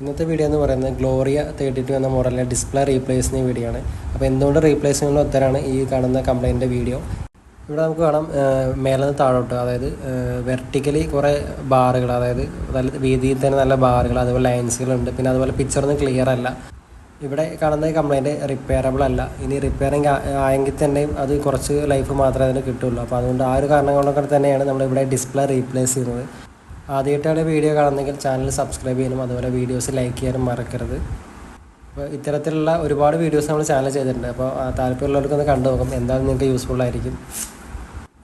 ഇന്നത്തെ വീഡിയോ എന്ന് പറയുന്നത് ഗ്ലോറിയ തേർട്ടി ടു എന്ന മോഡലിലെ ഡിസ്പ്ലേ റീപ്ലേസ് ചെയ്യുന്ന വീഡിയോ ആണ്. അപ്പോൾ എന്തുകൊണ്ട് റീപ്ലേസ് ചെയ്യുന്ന ഉത്തരമാണ് ഈ കാണുന്ന കംപ്ലൈന്റിന്റെ വീഡിയോ ഇവിടെ നമുക്ക് കാണാം മേലെ നിന്ന് താഴോട്ട്. അതായത് വെർട്ടിക്കലി കുറേ ബാറുകൾ അതായത് നല്ല വീതിയിൽ തന്നെ നല്ല ബാറുകൾ അതുപോലെ ലൈൻസുകളുണ്ട് പിന്നെ അതുപോലെ പിക്ചറൊന്നും ക്ലിയർ അല്ല. ഇവിടെ കാണുന്ന കംപ്ലൈന്റ് റിപ്പയറബിൾ അല്ല. ഇനി റിപ്പയറിങ് ആയെങ്കിൽ തന്നെയും അത് കുറച്ച് ലൈഫ് മാത്രമേ അതിന് കിട്ടുള്ളൂ. അപ്പോൾ അതുകൊണ്ട് ആ ഒരു കാരണങ്ങളൊക്കെ തന്നെയാണ് നമ്മളിവിടെ ഡിസ്പ്ലേ റീപ്ലേസ് ചെയ്യുന്നത്. ആദ്യമായിട്ടാണ് വീഡിയോ കാണുന്നതെങ്കിൽ ചാനൽ സബ്സ്ക്രൈബ് ചെയ്യാനും അതുപോലെ വീഡിയോസ് ലൈക്ക് ചെയ്യാനും മറക്കരുത്. അപ്പോൾ ഇത്തരത്തിലുള്ള ഒരുപാട് വീഡിയോസ് നമ്മൾ ചാനൽ ചെയ്തിട്ടുണ്ട്. അപ്പോൾ താല്പര്യമുള്ളവർക്കൊന്ന് കണ്ടു നോക്കും എന്താണ് നിങ്ങൾക്ക് യൂസ്ഫുൾ ആയിരിക്കും.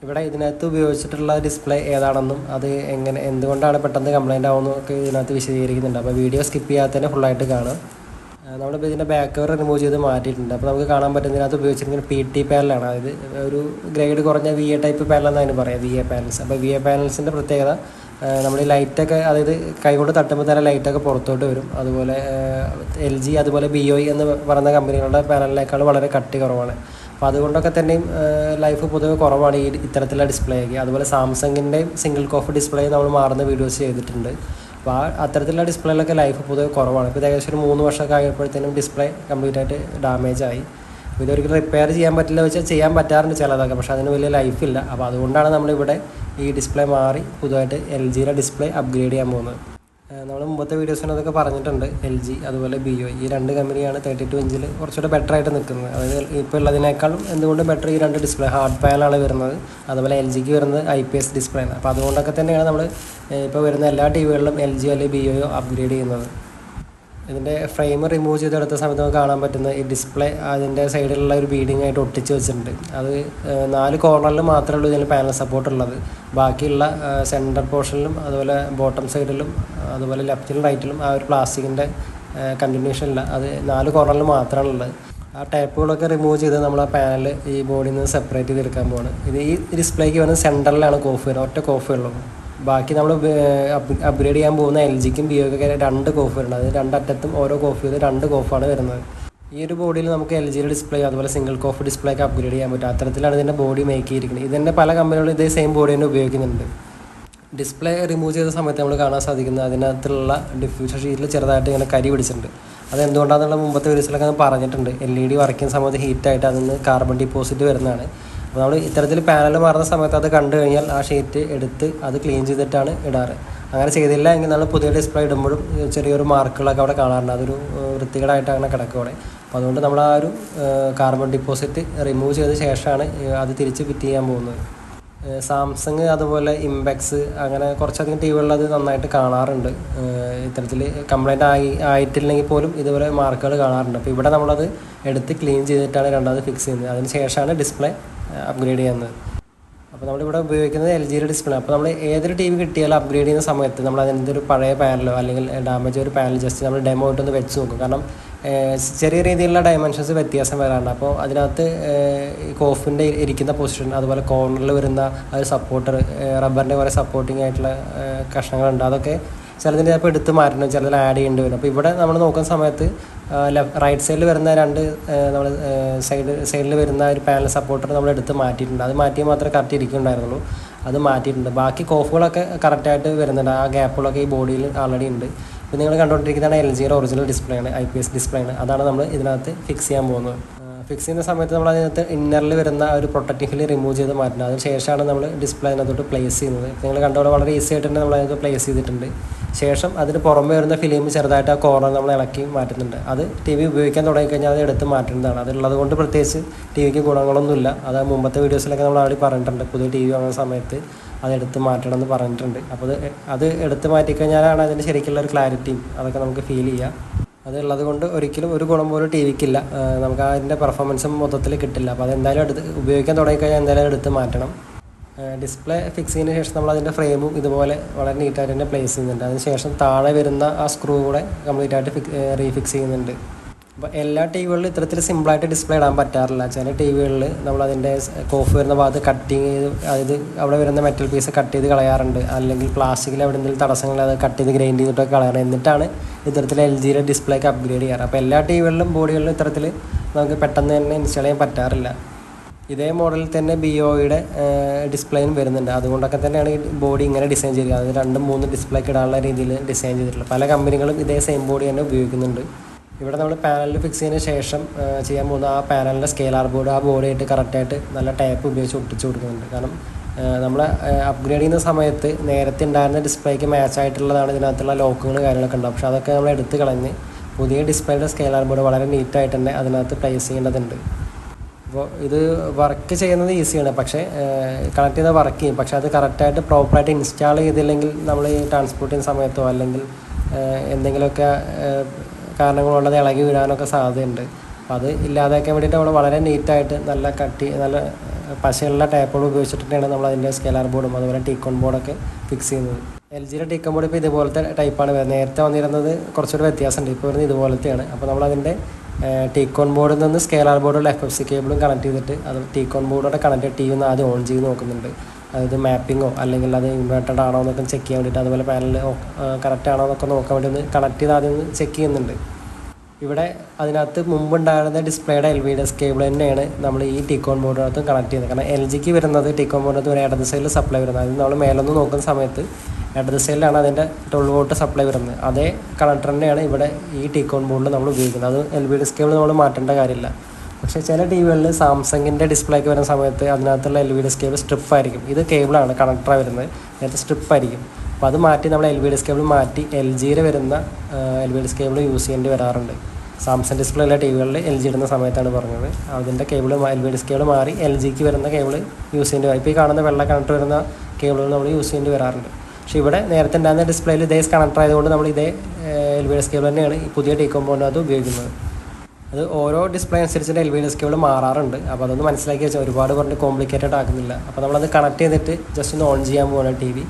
ഇവിടെ ഇതിനകത്ത് ഉപയോഗിച്ചിട്ടുള്ള ഡിസ്പ്ലേ ഏതാണെന്നും അത് എങ്ങനെ എന്തുകൊണ്ടാണ് പെട്ടെന്ന് കംപ്ലൈന്റ് ആവുന്നതൊക്കെ ഇതിനകത്ത് വിശദീകരിക്കുന്നുണ്ട്. അപ്പോൾ വീഡിയോ സ്കിപ്പ് ചെയ്യാതെ തന്നെ ഫുള്ളായിട്ട് കാണും നമ്മളിപ്പോൾ ഇതിന്റെ ബാക്ക് കവർ റിമൂവ് ചെയ്ത് മാറ്റിയിട്ടുണ്ട്. അപ്പോൾ നമുക്ക് കാണാൻ പറ്റുന്ന ഇതിനകത്ത് ഉപയോഗിച്ചിരിക്കുന്നത് പി ടി പാനലാണ് അതായത് ഒരു ഗ്രേഡ് കുറഞ്ഞ വി എ ടൈപ്പ് പാനലെന്നാണ് അതിന് പറയാം വി എ പാനൽസ് അപ്പോൾ വി എ പാനൽസിന്റെ പ്രത്യേകത നമ്മൾ ഈ ലൈറ്റൊക്കെ അതായത് കൈകൊണ്ട് തട്ടുമ്പോൾ തന്നെ ലൈറ്റൊക്കെ പുറത്തോട്ട് വരും. അതുപോലെ എൽ ജി അതുപോലെ ബി ഒ എന്ന് പറയുന്ന കമ്പനികളുടെ പാനലിനേക്കാൾ വളരെ കട്ടി കുറവാണ്. അപ്പോൾ അതുകൊണ്ടൊക്കെ തന്നെയും ലൈഫ് പൊതുവെ കുറവാണ് ഈ ഇത്തരത്തിലുള്ള ഡിസ്പ്ലേക്ക് അതുപോലെ സാംസങ്ങിന്റെയും സിംഗിൾ കോഫ് ഡിസ്പ്ലേ നമ്മൾ മാറുന്ന വീഡിയോസ് ചെയ്തിട്ടുണ്ട്. അപ്പോൾ ആ അത്തരത്തിലുള്ള ഡിസ്പ്ലേയിലൊക്കെ ലൈഫ് പൊതുവെ കുറവാണ്. ഇപ്പോൾ ഏകദേശം ഒരു മൂന്ന് വർഷമൊക്കെ ആയപ്പോഴത്തേനും ഡിസ്പ്ലേ കംപ്ലീറ്റ് ആയിട്ട് ഡാമേജ് ആയി. ഇതൊരിക്കലും റിപ്പയർ ചെയ്യാൻ പറ്റില്ല വെച്ചാൽ ചെയ്യാൻ പറ്റാറുണ്ട് ചിലതൊക്കെ പക്ഷേ അതിന് വലിയ ലൈഫില്ല അപ്പോൾ അതുകൊണ്ടാണ് നമ്മളിവിടെ ഈ ഡിസ്പ്ലേ മാറി പുതുതായിട്ട് എൽ ജിയുടെ ഡിസ്പ്ലേ അപ്ഗ്രേഡ് ചെയ്യാൻ പോകുന്നത്. നമ്മൾ മുമ്പത്തെ വീഡിയോസിനൊക്കെ പറഞ്ഞിട്ടുണ്ട്. എൽ ജി അതുപോലെ ബി ഒ ഈ രണ്ട് കമ്പനിയാണ് തേർട്ടി ടു ഇഞ്ചിൽ കുറച്ചുകൂടെ ബെറ്റർ ആയിട്ട് നിൽക്കുന്നത്. അതായത് ഇപ്പോൾ ഉള്ളതിനേക്കാളും എന്തുകൊണ്ടും ബെറ്റർ ഈ രണ്ട് ഡിസ്പ്ലേ ഹാർഡ് പാനലാണ് വരുന്നത്. അതുപോലെ എൽ ജിക്ക് വരുന്നത് ഐ പി എസ് ഡിസ്പ്ലേ ആണ് അപ്പോൾ അതുകൊണ്ടൊക്കെ തന്നെയാണ് നമ്മൾ ഇപ്പോൾ വരുന്ന എല്ലാ ടി വികളിലും എൽ ജി അല്ലെങ്കിൽ ബി ഒയോ അപ്ഗ്രേഡ് ചെയ്യുന്നത്. ഇതിന്റെ ഫ്രെയിം റിമൂവ് ചെയ്തെടുത്ത സമയത്ത് നമുക്ക് കാണാൻ പറ്റുന്ന ഈ ഡിസ്പ്ലേ അതിന്റെ സൈഡിലുള്ള ഒരു ബീഡിംഗ് ആയിട്ട് ഒട്ടിച്ച് വെച്ചിട്ടുണ്ട്. അത് നാല് കോർണറിൽ മാത്രമേ ഉള്ളൂ ഇതിന് പാനൽ സപ്പോർട്ട് ഉള്ളത്. ബാക്കിയുള്ള സെന്റർ പോർഷനിലും അതുപോലെ ബോട്ടം സൈഡിലും അതുപോലെ ലെഫ്റ്റിലും റൈറ്റിലും ആ ഒരു പ്ലാസ്റ്റിക്കിന്റെ കണ്ടിന്യൂഷൻ ഇല്ല. അത് നാല് കോർണറിൽ മാത്രമാണ് ഉള്ളത്. ആ ടൈപ്പുകളൊക്കെ റിമൂവ് ചെയ്ത് നമ്മൾ ആ പാനൽ ഈ ബോഡിയിൽ നിന്ന് സെപ്പറേറ്റ് ചെയ്തെടുക്കാൻ പോവാണ്. ഇത് ഈ ഡിസ്പ്ലേക്ക് വരുന്നത് സെന്ററിലാണ് കോഫ് വരുന്നത് ഒറ്റ കോഫ് ഉള്ളൂ. ബാക്കി നമ്മൾ അപ്ഗ്രേഡ് ചെയ്യാൻ പോകുന്ന എൽ ജിക്കും ബിയോക്കൊക്കെ രണ്ട് കോഫ് വരുന്നത് അത് രണ്ടറ്റത്തും ഓരോ കോഫ് ചെയ്ത് രണ്ട് കോഫാണ് വരുന്നത്. ഈ ഒരു ബോഡിയിൽ നമുക്ക് എൽ ജിയുടെ ഡിസ്പ്ലേ അതുപോലെ സിംഗിൾ കോഫ് ഡിസ്പ്ലേ ഒക്കെ അപ്ഗ്രേഡ് ചെയ്യാൻ പറ്റും. അത്തരത്തിലാണ് ഇതിന്റെ ബോഡി മേക്ക് ചെയ്തിരിക്കുന്നത്. ഇതിന്റെ പല കമ്പനികളും ഇതേ സെയിം ബോഡി തന്നെ ഉപയോഗിക്കുന്നുണ്ട്. ഡിസ്പ്ലേ റിമൂവ് ചെയ്ത സമയത്ത് നമ്മൾ കാണാൻ സാധിക്കുന്നത് അതിനകത്തുള്ള ഡിഫ്യൂഷൻ ഷീറ്റിൽ ചെറുതായിട്ട് ഇങ്ങനെ കരി പിടിച്ചിട്ടുണ്ട്. അത് എന്തുകൊണ്ടാണെന്നുള്ള മുമ്പത്തെ വീഡിയോസിലൊക്കെ പറഞ്ഞിട്ടുണ്ട്. എൽ ഇ ഡി വരയ്ക്കുന്ന സമയത്ത് ഹീറ്റായിട്ട് അതിൽ നിന്ന് കാർബൺ ഡിപ്പോസിറ്റ് വരുന്നതാണ്. അപ്പോൾ നമ്മൾ ഇത്തരത്തിൽ പാനൽ മാറുന്ന സമയത്ത് അത് കണ്ടു കഴിഞ്ഞാൽ ആ ഷീറ്റ് എടുത്ത് അത് ക്ലീൻ ചെയ്തിട്ടാണ് ഇടാറ്. അങ്ങനെ ചെയ്തില്ല എങ്കിൽ നമ്മൾ പുതിയ ഡിസ്പ്ലേ ഇടുമ്പോഴും ചെറിയൊരു മാർക്കുകളൊക്കെ അവിടെ കാണാറുണ്ട്. അതൊരു വൃത്തികേടായിട്ട് അങ്ങനെ കിടക്കും അവിടെ. അപ്പോൾ അതുകൊണ്ട് നമ്മൾ ആ ഒരു കാർബൺ ഡിപ്പോസിറ്റ് റിമൂവ് ചെയ്ത ശേഷമാണ് അത് തിരിച്ച് ഫിറ്റ് ചെയ്യാൻ പോകുന്നത്. സാംസങ് അതുപോലെ ഇംബെക്സ് അങ്ങനെ കുറച്ചധികം ടി വികളിൽ അത് നന്നായിട്ട് കാണാറുണ്ട്. ഇത്തരത്തിൽ കംപ്ലൈന്റ് ആയി ആയിട്ടില്ലെങ്കിൽ പോലും ഇതുപോലെ മാർക്കുകൾ കാണാറുണ്ട്. അപ്പോൾ ഇവിടെ നമ്മളത് എടുത്ത് ക്ലീൻ ചെയ്തിട്ടാണ് രണ്ടാമത് ഫിക്സ് ചെയ്യുന്നത്. അതിന് ശേഷമാണ് ഡിസ്പ്ലേ അപ്ഗ്രേഡ് ചെയ്യുന്നത്. അപ്പോൾ നമ്മളിവിടെ ഉപയോഗിക്കുന്നത് എൽ ജിയുടെ ഡിസ്പ്ലേ അപ്പോൾ നമ്മൾ ഏതൊരു ടി വി കിട്ടിയാലും അപ്ഗ്രേഡ് ചെയ്യുന്ന സമയത്ത് നമ്മൾ അതിന്റെ ഒരു പഴയ പാനലോ അല്ലെങ്കിൽ ഡാമേജ് ഒരു പാനൽ ജസ്റ്റ് നമ്മൾ ഡെമോ ആയിട്ടൊന്ന് വെച്ച് നോക്കും. കാരണം ചെറിയ രീതിയിലുള്ള ഡയമെൻഷൻസ് വ്യത്യാസം വരാറുണ്ട് അപ്പോൾ അതിനകത്ത് കോഫിന്റെ ഇരിക്കുന്ന പൊസിഷൻ അതുപോലെ കോർണറിൽ വരുന്ന ഒരു സപ്പോർട്ടർ റബ്ബറിന്റെ കുറേ സപ്പോർട്ടിംഗ് ആയിട്ടുള്ള കഷ്ണങ്ങളുണ്ട്. അതൊക്കെ ചിലതിന്റെ ചിലപ്പോൾ എടുത്ത് മാറ്റണം ചിലതിൽ ആഡ് ചെയ്യേണ്ടി വരും. അപ്പോൾ ഇവിടെ നമ്മൾ നോക്കുന്ന സമയത്ത് റൈറ്റ് സൈഡിൽ വരുന്ന രണ്ട് നമ്മൾ സൈഡ് സൈഡിൽ വരുന്ന ഒരു പാനൽ സപ്പോർട്ടർ നമ്മൾ എടുത്ത് മാറ്റിയിട്ടുണ്ട്. അത് മാറ്റിയാൽ മാത്രമേ കറക്റ്റ് ഇരിക്കുന്നുണ്ടായിരുന്നുള്ളൂ. അത് മാറ്റിയിട്ടുണ്ട്. ബാക്കി കോഫുകളൊക്കെ കറക്റ്റായിട്ട് വരുന്നുണ്ട്. ആ ഗ്യാപ്പുകളൊക്കെ ഈ ബോഡിയിൽ ആൾറെഡി ഉണ്ട്. ഇപ്പോൾ നിങ്ങൾ കണ്ടുകൊണ്ടിരിക്കുന്നതാണ് എൽ ജിയുടെ ഒറിജിനൽ ഡിസ്പ്ലേ ആണ് ഐ പി എസ് ഡിസ്പ്ലേ ആണ്. അതാണ് നമ്മൾ ഇതിനകത്ത് ഫിക്സ് ചെയ്യാൻ പോകുന്നത്. ഫിക്സ് ചെയ്യുന്ന സമയത്ത് നമ്മൾ അതിനകത്ത് ഇന്നറിൽ വരുന്ന ഒരു പ്രൊട്ടക്റ്റീവ് റിമൂവ് ചെയ്ത് മാറ്റുന്നത് അതിന് ശേഷമാണ് നമ്മൾ ഡിസ്പ്ലേ അതിനകത്തോട്ട് പ്ലേസ് ചെയ്യുന്നത്. നിങ്ങൾ കണ്ടുകൊണ്ട് വളരെ ഈസി ആയിട്ട് തന്നെ നമ്മൾ അതിനകത്ത് പ്ലേസ് ചെയ്തിട്ടുണ്ട്. ശേഷം അതിന് പുറമെ വരുന്ന ഫിലിം ചെറുതായിട്ട് ആ കോർണർ നമ്മൾ ഇളക്കി മാറ്റുന്നുണ്ട്. അത് ടി വി ഉപയോഗിക്കാൻ തുടങ്ങിക്കഴിഞ്ഞാൽ അത് എടുത്ത് മാറ്റുന്നതാണ് അതുള്ളത് കൊണ്ട് പ്രത്യേകിച്ച് ടി വിക്ക് ഗുണങ്ങളൊന്നുമില്ല. അത് മുമ്പത്തെ വീഡിയോസിലൊക്കെ നമ്മൾ ആൾറെഡി പറഞ്ഞിട്ടുണ്ട്. പുതിയ ടി വി വാങ്ങുന്ന സമയത്ത് അത് എടുത്ത് മാറ്റണം എന്ന് പറഞ്ഞിട്ടുണ്ട്. അപ്പോൾ അത് അത് എടുത്ത് മാറ്റിക്കഴിഞ്ഞാലാണ് അതിന്റെ ശരിക്കുള്ള ഒരു ക്ലാരിറ്റിയും അതൊക്കെ നമുക്ക് ഫീൽ ചെയ്യുക അതുള്ളത് കൊണ്ട് ഒരിക്കലും ഒരു ഗുണം പോലും ടി വിക്കില്ല നമുക്ക് അതിന്റെ പെർഫോമൻസും മൊത്തത്തിൽ കിട്ടില്ല. അപ്പോൾ അതെന്തായാലും എടുത്ത് ഉപയോഗിക്കാൻ തുടങ്ങിക്കഴിഞ്ഞാൽ എന്തായാലും എടുത്ത് മാറ്റണം. ഡിസ്പ്ലേ ഫിക്സ് ചെയ്തതിന് ശേഷം നമ്മൾ അതിന്റെ ഫ്രെയിമും ഇതുപോലെ വളരെ നീറ്റായിട്ട് തന്നെ പ്ലേസ് ചെയ്യുന്നുണ്ട്. അതിന് ശേഷം താഴെ വരുന്ന ആ സ്ക്രൂ കൂടെ കംപ്ലീറ്റ് ആയിട്ട് ഫിക്സ് റീഫിക്സ് ചെയ്യുന്നുണ്ട്. അപ്പോൾ എല്ലാ ടി വികളിലും ഇത്തരത്തിൽ സിമ്പിളായിട്ട് ഡിസ്പ്ലേ ഇടാൻ പറ്റാറില്ല. ചില ടി വികളിൽ നമ്മൾ അതിന്റെ കോഫ് വരുന്ന ഭാഗത്ത് കട്ടിങ് ചെയ്ത് അതായത് അവിടെ വരുന്ന മെറ്റൽ പീസ് കട്ട് ചെയ്ത് കളയാറുണ്ട്. അല്ലെങ്കിൽ പ്ലാസ്റ്റിക്കിൽ അവിടെ എന്തെങ്കിലും തടസ്സങ്ങൾ അത് കട്ട് ചെയ്ത് ഗ്രൈൻഡ് ചെയ്തിട്ടൊക്കെ കളയാറ് എന്നിട്ടാണ് ഇത്തരത്തിൽ എൽ ജിയുടെ ഡിസ്പ്ലേക്ക് അപ്ഗ്രേഡ് ചെയ്യാറ്. അപ്പോൾ എല്ലാ ടി വികളിലും ബോഡികളിലും ഇത്തരത്തിൽ നമുക്ക് പെട്ടെന്ന് തന്നെ ഇൻസ്റ്റാൾ ചെയ്യാൻ പറ്റാറില്ല. ഇതേ മോഡലിൽ തന്നെ ബി ഒയുടെ ഡിസ്പ്ലേയും വരുന്നുണ്ട്. അതുകൊണ്ടൊക്കെ തന്നെയാണ് ഈ ബോഡി ഇങ്ങനെ ഡിസൈൻ ചെയ്തിരിക്കുന്നത് അത് രണ്ടും മൂന്ന് ഡിസ്പ്ലേ ഒക്കെ ഇടാനുള്ള രീതിയിൽ ഡിസൈൻ ചെയ്തിട്ടുള്ളത്. പല കമ്പനികളും ഇതേ സെയിം ബോഡി തന്നെ ഉപയോഗിക്കുന്നുണ്ട്. ഇവിടെ നമ്മൾ പാനലിൽ ഫിക്സ് ചെയ്തതിന് ശേഷം ചെയ്യാൻ പോകുന്ന ആ പാനലിന്റെ സ്കെയിലാർ ബോർഡ് ആ ബോഡി ആയിട്ട് കറക്റ്റായിട്ട് നല്ല ടാപ്പ് ഉപയോഗിച്ച് ഒട്ടിച്ച് കൊടുക്കുന്നുണ്ട്. കാരണം നമ്മൾ അപ്ഗ്രേഡ് ചെയ്യുന്ന സമയത്ത് നേരത്തെ ഉണ്ടായിരുന്ന ഡിസ്പ്ലേക്ക് മാച്ച് ആയിട്ടുള്ളതാണ് ഇതിനകത്തുള്ള ലോക്കുകൾ കാര്യങ്ങളൊക്കെ ഉണ്ടാവും പക്ഷേ അതൊക്കെ നമ്മൾ എടുത്ത് കളഞ്ഞ് പുതിയ ഡിസ്പ്ലേയുടെ സ്കെയിലാർ ബോർഡ് വളരെ നീറ്റായിട്ട് തന്നെ അതിനകത്ത് പ്ലേസ് ചെയ്യേണ്ടതുണ്ട്. അപ്പോൾ ഇത് വർക്ക് ചെയ്യുന്നത് ഈസിയാണ്. പക്ഷേ കണക്ട് ചെയ്ത വർക്ക് ചെയ്യും. പക്ഷേ അത് കറക്റ്റായിട്ട് പ്രോപ്പറായിട്ട് ഇൻസ്റ്റാൾ ചെയ്തില്ലെങ്കിൽ നമ്മൾ ഈ ട്രാൻസ്പോർട്ടിങ് സമയത്തോ അല്ലെങ്കിൽ എന്തെങ്കിലുമൊക്കെ കാരണങ്ങൾ ഇളകി വീഴാനൊക്കെ സാധ്യതയുണ്ട്. അപ്പോൾ അത് ഇല്ലാതാക്കാൻ വേണ്ടിയിട്ട് നമ്മൾ വളരെ നീറ്റായിട്ട് നല്ല കട്ടി നല്ല പശയുള്ള ടേപ്പുകൾ ഉപയോഗിച്ചിട്ടാണ് നമ്മൾ അതിന്റെ സ്കെലാർ ബോർഡും അതുപോലെ ടീക്കോൺ ബോർഡൊക്കെ ഫിക്സ് ചെയ്യുന്നത്. എൽ ജിയുടെ ടീക്കോൺ ബോർഡ് ഇപ്പോൾ ഇതുപോലത്തെ ടൈപ്പാണ് വരുന്നത്. നേരത്തെ വന്നിരുന്നത് കുറച്ചൊരു വ്യത്യാസമുണ്ട്. ഇപ്പോൾ വരുന്നത് ഇതുപോലത്തെയാണ്. അപ്പോൾ നമ്മൾ നമ്മളതിന്റെ ടീക്കോൺ ബോർഡിൽ നിന്ന് സ്കെയിലാർ ബോർഡുള്ള എഫ് എഫ് സി കേബിളും കണക്ട് ചെയ്തിട്ട് അത് ടീക്കോൺ ബോർഡോടെ കണക്ട് ടി വി ആദ്യം ഓൺ ചെയ്ത് നോക്കുന്നുണ്ട്. അതായത് മാപ്പിങ്ങോ അല്ലെങ്കിൽ അത് ഇൻവേർട്ടഡ് ആണോ എന്നൊക്കെ ചെക്ക് ചെയ്യാൻ വേണ്ടിയിട്ട് അതുപോലെ പാനൽ കറക്റ്റ് ആണോ എന്നൊക്കെ നോക്കാൻ വേണ്ടി ഒന്ന് കണക്ട് ചെയ്ത് ആദ്യം ഒന്ന് ചെക്ക് ചെയ്യുന്നുണ്ട്. ഇവിടെ അതിനകത്ത് മുമ്പുണ്ടായിരുന്ന ഡിസ്പ്ലേയുടെ L V D S cable തന്നെയാണ് നമ്മൾ ഈ ടിക്കോൺ ബോർഡിനകത്ത് കണക്ട് ചെയ്യുന്നത്. കാരണം എൽ ജിക്ക് വരുന്നത് ടിക്കോൺ ബോർഡിനകത്ത് ഒരു ഇടത് സൈഡിൽ സപ്ലൈ വരുന്നത്. അത് നമ്മൾ മേലൊന്ന് നോക്കുന്ന സമയത്ത് ഇടത് സൈഡിലാണ് അതിന്റെ ട്വൽവ് വോൾട്ട് സപ്ലൈ വരുന്നത്. അതേ കണക്ടർ തന്നെയാണ് ഇവിടെ ഈ ടീക്കോൺ ബോർഡിൽ നമ്മൾ ഉപയോഗിക്കുന്നത്. അത് എൽ ബി ഡി സ്കേബിൾ നമ്മൾ മാറ്റേണ്ട കാര്യമില്ല. പക്ഷേ ചില ടി വികളിൽ സാംസങ്ങിന്റെ ഡിസ്പ്ലേക്ക് വരുന്ന സമയത്ത് അതിനകത്തുള്ള L V D S cable strip ആയിരിക്കും. ഇത് കേബിളാണ് കണക്ടറാണ് വരുന്നത്. നേരത്തെ സ്ട്രിപ്പ് ആയിരിക്കും. അപ്പോൾ അത് മാറ്റി നമ്മൾ എൽ വി ഡി സ്കേബിൾ മാറ്റി എൽ ജിയിൽ വരുന്ന L V D S cable use ചെയ്യേണ്ടി വരാറുണ്ട്. സാംസങ് ഡിസ്പ്ലേ ഉള്ള ടി വികളിൽ എൽ ജി ഇടുന്ന സമയത്താണ് പറഞ്ഞത്. അതിന്റെ cable L V D S cable മാറി എൽ ജിക്ക് വരുന്ന കേബിൾ യൂസ് ചെയ്യേണ്ടി വരും. ഇപ്പോൾ ഈ കാണുന്ന വെള്ള കണക്ടർ വരുന്ന കേബിളുകൾ നമ്മൾ യൂസ് ചെയ്യേണ്ടി വരാറുണ്ട്. പക്ഷേ ഇവിടെ നേരത്തെ ഉണ്ടായിരുന്ന ഡിസ്പ്ലേയിൽ ഇതേ കണക്ടർ ആയതുകൊണ്ട് നമ്മൾ ഇതേ എൽ വി ഡി സ്കേബിൾ തന്നെയാണ് ഈ പുതിയ ടി അത് ഉപയോഗിക്കുന്നത്. അത് ഓരോ ഡിസ്പ്ലേ അനുസരിച്ചിട്ട് എൽ വി ഡി സ്കേബിൾ മാറാറുണ്ട്. അപ്പോൾ അതൊന്ന് മനസ്സിലാക്കി വെച്ചാൽ ഒരുപാട് കുറഞ്ഞ് കോംപ്ലിക്കേറ്റഡ് ആക്കുന്നില്ല. അപ്പോൾ നമ്മളത് കണക്ട് ചെയ്തിട്ട് ജസ്റ്റ് ഒന്ന് ഓൺ ചെയ്യാൻ പോകണം ടി വി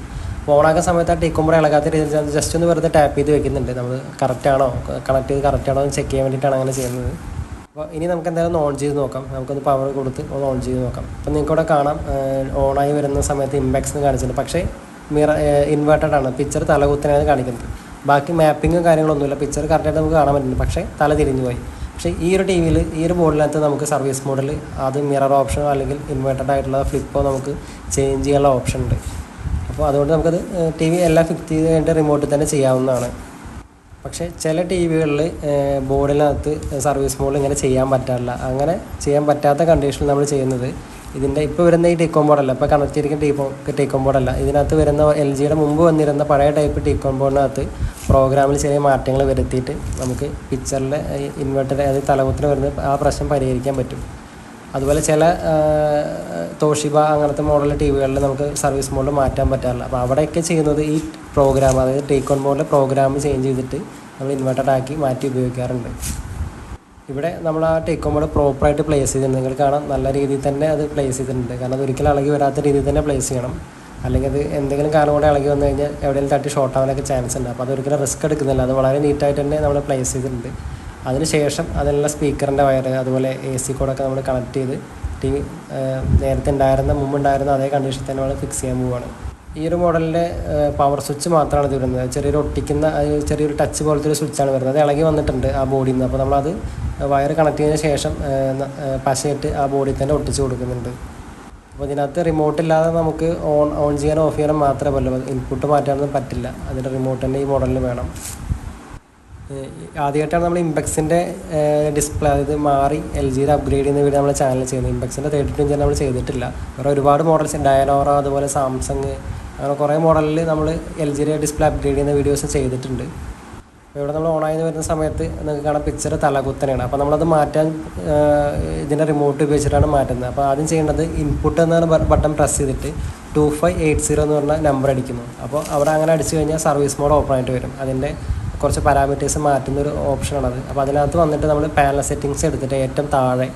ഓണാക്കുന്ന സമയത്ത് ആ ടീക്കുമ്പോൾ ഇളകാത്ത രീതിയിൽ ജസ്റ്റ് ഒന്ന് വെറുതെ ടാപ്പ് ചെയ്ത് വെക്കുന്നുണ്ട്. നമ്മൾ കറക്റ്റ് ആണോ? കണക്ട് ചെയ്ത് കറക്റ്റ് ആണോ എന്ന് ചെക്ക് ചെയ്യാൻ വേണ്ടിയിട്ടാണ് അങ്ങനെ ചെയ്യുന്നത്. അപ്പോൾ ഇനി നമുക്ക് എന്തായാലും ഒന്ന് ഓൺ ചെയ്ത് നോക്കാം. നമുക്കൊന്ന് പവർ കൊടുത്ത് ഒന്ന് ഓൺ ചെയ്ത് നോക്കാം. അപ്പോൾ നിങ്ങൾക്ക് ഇവിടെ കാണാം. ഓണായി വരുന്ന സമയത്ത് ഇമ്പാക്സ് എന്ന് കാണിച്ചിട്ടുണ്ട്. പക്ഷേ മിറ ഇൻവേർട്ടഡ് ആണ്. പിക്ചർ തലകുത്തനാണ് കാണിക്കുന്നത്. ബാക്കി മാപ്പിങ്ങും കാര്യങ്ങളൊന്നുമില്ല. പിക്ചർ കറക്റ്റായിട്ട് നമുക്ക് കാണാൻ പറ്റുന്നുണ്ട്. പക്ഷേ തല തിരിഞ്ഞു പോയി. പക്ഷേ ഈ ഒരു ടി വിയിൽ ഈ ഒരു ബോർഡിനകത്ത് നമുക്ക് സർവീസ് മോഡൽ അത് മിറർ ഓപ്ഷനോ അല്ലെങ്കിൽ ഇൻവേർട്ടഡ് ആയിട്ടുള്ള ഫ്ലിപ്പോ നമുക്ക് ചേഞ്ച് ചെയ്യാനുള്ള ഓപ്ഷൻ ഉണ്ട്. അപ്പോൾ അതുകൊണ്ട് നമുക്കത് ടി വി എല്ലാം ഫിക്സ് ചെയ്ത് കഴിഞ്ഞിട്ട് റിമോട്ടിൽ തന്നെ ചെയ്യാവുന്നതാണ്. പക്ഷേ ചില ടി വികളിൽ ബോർഡിനകത്ത് സർവീസ് മോഡൽ ഇങ്ങനെ ചെയ്യാൻ പറ്റാറില്ല. അങ്ങനെ ചെയ്യാൻ പറ്റാത്ത കണ്ടീഷനിൽ നമ്മൾ ചെയ്യുന്നത് ഇതിന്റെ ഇപ്പോൾ വരുന്ന ഈ ടീക്കോൺ ബോർഡല്ല ഇപ്പോൾ കണക്ട് ചെയ്തിരിക്കുന്ന ടീക്കോ ടീക്കോൺ ബോർഡല്ല ഇതിനകത്ത് വരുന്ന എൽ ജിയുടെ മുമ്പ് വന്നിരുന്ന പഴയ ടൈപ്പ് ടീക്കോൺ ബോർഡിനകത്ത് പ്രോഗ്രാമിൽ ചെറിയ മാറ്റങ്ങൾ വരുത്തിയിട്ട് നമുക്ക് പിക്ചറിലെ ഇൻവെർട്ടർ അതായത് തലകുത്തിന് വരുന്ന ആ പ്രശ്നം പരിഹരിക്കാൻ പറ്റും. അതുപോലെ ചില തോഷിബ അങ്ങനത്തെ മോഡൽ ടി വികളിൽ നമുക്ക് സർവീസ് മോഡിൽ മാറ്റാൻ പറ്റാറില്ല. അപ്പോൾ അവിടെയൊക്കെ ചെയ്യുന്നത് ഈ പ്രോഗ്രാം അതായത് ടീക്കോൺ ബോർഡിലെ പ്രോഗ്രാം ചേഞ്ച് ചെയ്തിട്ട് നമ്മൾ ഇൻവെർട്ടഡ് ആക്കി മാറ്റി ഉപയോഗിക്കാറുണ്ട്. ഇവിടെ നമ്മൾ ആ ടേക്കോൺ മോഡ് പ്രോപ്പറായിട്ട് പ്ലേസ് ചെയ്തിട്ടുണ്ട്. നിങ്ങൾ കാണാം നല്ല രീതിയിൽ തന്നെ അത് പ്ലേസ് ചെയ്തിട്ടുണ്ട്. കാരണം അത് ഒരിക്കലും ഇളകി വരാത്ത രീതിയിൽ തന്നെ പ്ലേസ് ചെയ്യണം. അല്ലെങ്കിൽ അത് എന്തെങ്കിലും കാരണം കൂടെ ഇളകി വന്നു കഴിഞ്ഞാൽ എവിടെയെങ്കിലും തട്ടി ഷോർട്ട് ആവാനൊക്കെ ചാൻസ് ഉണ്ട്. അപ്പോൾ അതൊരിക്കലും റിസ്ക് എടുക്കുന്നില്ല. അത് വളരെ നീറ്റായിട്ട് തന്നെ നമ്മൾ പ്ലേസ് ചെയ്തിട്ടുണ്ട്. അതിനുശേഷം അതിനുള്ള സ്പീക്കറിന്റെ വയർ അതുപോലെ എ സി കോഡൊക്കെ നമ്മൾ കണക്ട് ചെയ്ത് ടി നേരത്തെ ഉണ്ടായിരുന്ന മുമ്പ് ഉണ്ടായിരുന്ന അതേ കണ്ടീഷൻ തന്നെ നമ്മൾ ഫിക്സ് ചെയ്യാൻ പോവുകയാണ് ഈ ഒരു മോഡലിന്റെ പവർ സ്വിച്ച് മാത്രമാണ് ഇത് വരുന്നത് ചെറിയൊരു ഒട്ടിക്കുന്ന ചെറിയൊരു ടച്ച് പോലത്തെ ഒരു സ്വിച്ചാണ് വരുന്നത്. അത് ഇളകി വന്നിട്ടുണ്ട് ആ ബോഡിയിൽ നിന്ന് അപ്പോൾ നമ്മളത് വയർ കണക്ട് ചെയ്തതിന് ശേഷം പശയിട്ട് ആ ബോഡിയിൽ തന്നെ ഒട്ടിച്ച് കൊടുക്കുന്നുണ്ട്. അപ്പോൾ ഇതിനകത്ത് റിമോട്ട് ഇല്ലാതെ നമുക്ക് ഓൺ ഓൺ ചെയ്യാനും ഓഫ് ചെയ്യാനും മാത്രമേ പറ്റുള്ളൂ. ഇൻപുട്ട് മാറ്റാനൊന്നും പറ്റില്ല. അതിന്റെ റിമോട്ട് തന്നെ ഈ മോഡലിൽ വേണം. ആദ്യമായിട്ടാണ് നമ്മൾ ഇമ്പെക്സിന്റെ ഡിസ്പ്ലേ അതായത് മാറി എൽ ജിയുടെ അപ്ഗ്രേഡ് ചെയ്യുന്ന വീട് നമ്മൾ ചാനൽ ചെയ്യുന്നത്. ഇമ്പെക്സിന്റെ തേർട്ടി ടു ഇഞ്ച് നമ്മൾ ചെയ്തിട്ടില്ല. വേറെ ഒരുപാട് മോഡൽസ് ഡയനോറ അതുപോലെ സാംസങ് അങ്ങനെ കുറേ മോഡലിൽ നമ്മൾ എൽ ജിയുടെ ഡിസ്പ്ലേ അപ്ഗ്രേഡ് ചെയ്യുന്ന വീഡിയോസ് ചെയ്തിട്ടുണ്ട്. ഇവിടെ നമ്മൾ ഓണായി വരുന്ന സമയത്ത് നിങ്ങൾക്ക് കാണാം പിക്ചർ തലകുത്തനെയാണ് അപ്പോൾ നമ്മളത് മാറ്റാൻ ഇതിന്റെ റിമോട്ട് ഉപയോഗിച്ചിട്ടാണ് മാറ്റുന്നത്. അപ്പോൾ ആദ്യം ചെയ്യേണ്ടത് ഇൻപുട്ട് എന്നാണ് ബട്ടൺ പ്രസ് ചെയ്തിട്ട് ടു ഫൈവ് എയ്റ്റ് സീറോ എന്ന് പറഞ്ഞ നമ്പർ അടിക്കുന്നു. അപ്പോൾ അവിടെ അങ്ങനെ അടിച്ചു കഴിഞ്ഞാൽ സർവീസ് മോഡ് ഓപ്പൺ ആയിട്ട് വരും. അതിന്റെ കുറച്ച് പാരാമീറ്റേഴ്സ് മാറ്റുന്ന ഒരു ഓപ്ഷനാണത് അപ്പോൾ അതിനകത്ത് വന്നിട്ട് നമ്മൾ പാനൽ സെറ്റിങ്സ് എടുത്തിട്ട് ഏറ്റവും താഴെ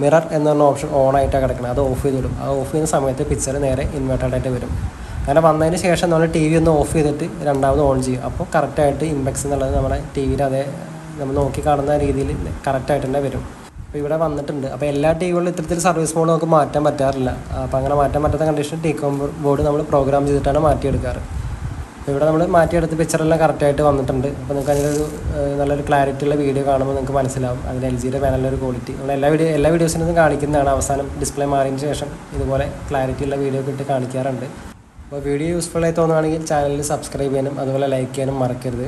മിറർ എന്ന് പറഞ്ഞ ഓപ്ഷൻ ഓൺ ആയിട്ടാണ് കിടക്കുന്നത്. അത് ഓഫ് ചെയ്തിടും അത് ഓഫ് ചെയ്യുന്ന സമയത്ത് പിക്ചർ നേരെ ഇൻവേർട്ടഡ് ആയിട്ട് വരും. അങ്ങനെ വന്നതിന് ശേഷം നമ്മൾ ടി വി ഒന്ന് ഓഫ് ചെയ്തിട്ട് രണ്ടാമത് ഓൺ ചെയ്യും. അപ്പോൾ കറക്റ്റായിട്ട് ഇമ്പെക്സ് എന്നുള്ളത് നമ്മുടെ ടി വിയിൽ അതേ നമ്മൾ നോക്കി കാണുന്ന രീതിയിൽ കറക്റ്റായിട്ട് തന്നെ വരും. അപ്പോൾ ഇവിടെ വന്നിട്ടുണ്ട്. അപ്പോൾ എല്ലാ ടി വികളിലും ഇത്തരത്തിൽ സർവീസ് മോഡ് നമുക്ക് മാറ്റാൻ പറ്റാറില്ല. അപ്പോൾ അങ്ങനെ മാറ്റാൻ പറ്റാത്ത കണ്ടീഷൻ ടീകോം ബോർഡ് നമ്മൾ പ്രോഗ്രാം ചെയ്തിട്ടാണ് മാറ്റിയെടുക്കാറ്. അപ്പോൾ ഇവിടെ നമ്മൾ മാറ്റിയെടുത്ത് പിക്ചറെല്ലാം കറക്റ്റായിട്ട് വന്നിട്ടുണ്ട്. അപ്പോൾ നിങ്ങൾക്ക് അതിനൊരു നല്ലൊരു ക്ലാരിറ്റി ഉള്ള വീഡിയോ കാണുമ്പോൾ നിങ്ങൾക്ക് മനസ്സിലാവും. അതിന് എൽ ജിയുടെ പാനലിന്റെ ഒരു ക്വാളിറ്റി നമ്മൾ എല്ലാ വീഡിയോ എല്ലാ വീഡിയോസിനും കാണിക്കുന്നതാണ്. അവസാനം ഡിസ്പ്ലേ മാറിയതിന് ശേഷം ഇതുപോലെ ക്ലാരിറ്റി ഉള്ള വീഡിയോ ഒക്കെ ഇട്ട് കാണിക്കാറുണ്ട്. അപ്പോൾ വീഡിയോ യൂസ്ഫുൾ ആയി തോന്നുകയാണെങ്കിൽ ചാനലിൽ സബ്സ്ക്രൈബ് ചെയ്യാനും അതുപോലെ ലൈക്ക് ചെയ്യാനും മറക്കരുത്.